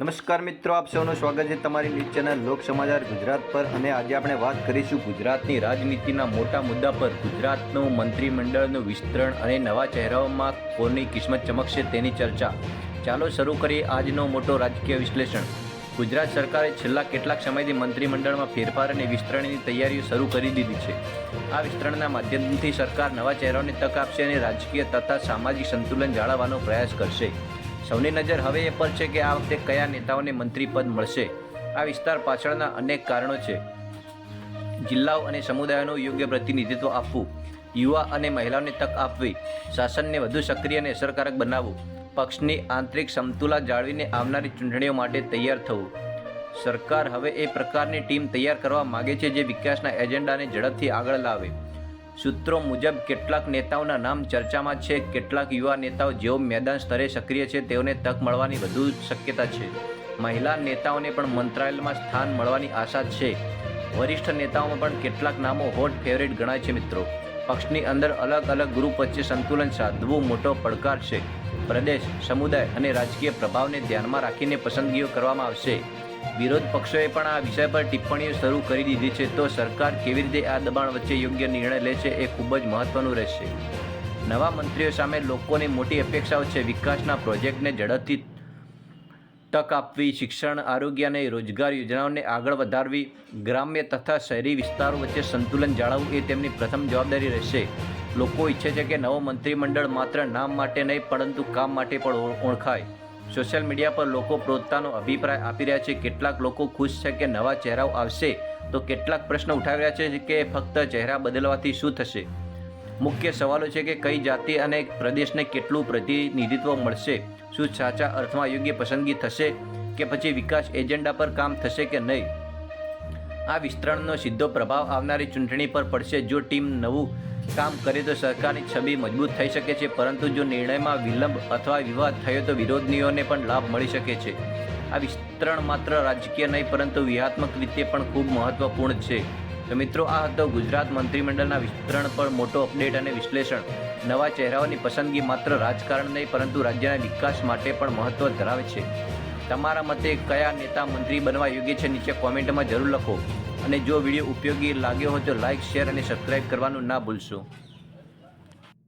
નમસ્કાર મિત્રો, આપ સૌનું સ્વાગત છે તમારી ન્યૂઝ ચેનલ લોક સમાચાર ગુજરાત પર. અને આજે આપણે વાત કરીશું ગુજરાતની રાજનીતિના મોટા મુદ્દા પર. ગુજરાતનું મંત્રીમંડળનું વિસ્તરણ અને નવા ચહેરાઓમાં કોની કિસ્મત ચમકશે તેની ચર્ચા. ચાલો શરૂ કરીએ આજનો મોટો રાજકીય વિશ્લેષણ. ગુજરાત સરકારે છેલ્લા કેટલાક સમયથી મંત્રીમંડળમાં ફેરફાર અને વિસ્તરણની તૈયારીઓ શરૂ કરી દીધી છે. આ વિસ્તરણના માધ્યમથી સરકાર નવા ચહેરાઓને તક આપશે અને રાજકીય તથા સામાજિક સંતુલન જાળવવાનો પ્રયાસ કરશે. સૌની નજર હવે એ પર છે કે આ વખતે કયા નેતાઓને મંત્રી પદ મળશે. આ વિસ્તાર પાછળના અનેક કારણો છે. જિલ્લાઓ અને સમુદાયોનું યોગ્ય પ્રતિનિધિત્વ આપવું, યુવા અને મહિલાઓને તક આપવી, શાસનને વધુ સક્રિય અને અસરકારક બનાવવું, પક્ષની આંતરિક સમતુલા જાળવીને આવનારી ચૂંટણીઓ માટે તૈયાર થવું. સરકાર હવે એ પ્રકારની ટીમ તૈયાર કરવા માગે છે જે વિકાસના એજન્ડાને ઝડપથી આગળ લાવે. સૂત્રો મુજબ કેટલાક નેતાઓના નામ ચર્ચામાં છે, કેટલાક યુવા નેતાઓ જેઓ મેદાન સ્તરે સક્રિય છે, તેઓને તક મળવાની વધુ શક્યતા છે. મહિલા નેતાઓને પણ મંત્રાલયમાં સ્થાન મળવાની આશા છે. વરિષ્ઠ નેતાઓમાં પણ કેટલાક નામો હોટ ફેવરેટ ગણાય છે મિત્રો. પક્ષની અંદર અલગ અલગ ગ્રુપ વચ્ચે સંતુલન સાધવું મોટો પડકાર છે. પ્રદેશ, સમુદાય અને રાજકીય પ્રભાવને ધ્યાનમાં રાખીને પસંદગીઓ કરવામાં આવશે. વિરોધ પક્ષોએ પણ આ વિષય પર ટિપ્પણીઓ શરૂ કરી દીધી છે. તો સરકાર કેવી રીતે આ દબાણ વચ્ચે યોગ્ય નિર્ણય લે છે એ ખૂબ જ મહત્વનું રહેશે. નવા મંત્રીઓ સામે લોકોની મોટી અપેક્ષાઓ છે. વિકાસના પ્રોજેક્ટને ઝડપથી તક આપવી, શિક્ષણ, આરોગ્ય અને રોજગાર યોજનાઓને આગળ વધારવી, ગ્રામ્ય તથા શહેરી વિસ્તારો વચ્ચે સંતુલન જાળવવું એ તેમની પ્રથમ જવાબદારી રહેશે. લોકો ઈચ્છે છે કે નવો મંત્રીમંડળ માત્ર નામ માટે નહીં, પરંતુ કામ માટે પણ ઓળ- ઓળખાય. સોશિયલ મીડિયા પર લોકો પ્રોત્સાહનો અભિપ્રાય આપી રહ્યા છે. કેટલાક લોકો ખુશ છે કે નવા ચહેરાઓ આવશે. તો કેટલાક પ્રશ્ન ઉઠાવી રહ્યા છે કે ફક્ત ચહેરા બદલવાથી શું થશે? મુખ્ય સવાલો છે કે કઈ જાતિ અને પ્રદેશને કેટલું પ્રતિનિધિત્વ મળશે? શું સાચા અર્થમાં યોગ્ય પસંદગી થશે કે પછી વિકાસ એજન્ડા પર કામ થશે કે નહીં? આ વિસ્તરણનો સીધો પ્રભાવ આવનારી ચૂંટણી પર પડશે. જો ટીમ નવું કામ કરે તો સરકારની છબી મજબૂત થઈ શકે છે, પરંતુ જો નિર્ણયમાં વિલંબ અથવા વિવાદ થયો તો વિરોધીઓને પણ લાભ મળી શકે છે. આ વિસ્તરણ માત્ર રાજકીય નહીં, પરંતુ વ્યૂહાત્મક રીતે પણ ખૂબ મહત્વપૂર્ણ છે. તો મિત્રો, આ હતો ગુજરાત મંત્રીમંડળના વિસ્તરણ પર મોટો અપડેટ અને વિશ્લેષણ. નવા ચહેરાઓની પસંદગી માત્ર રાજકારણ નહીં, પરંતુ રાજ્યના વિકાસ માટે પણ મહત્વ ધરાવે છે. તમારા મતે કયા નેતા મંત્રી બનવા યોગ્ય છે, નીચે કોમેન્ટમાં જરૂર લખો. અને જો વીડિયો ઉપયોગી લાગ્યો હોય તો લાઇક શેર અને સબસ્ક્રાઈબ કરવાનું ના ભૂલશો.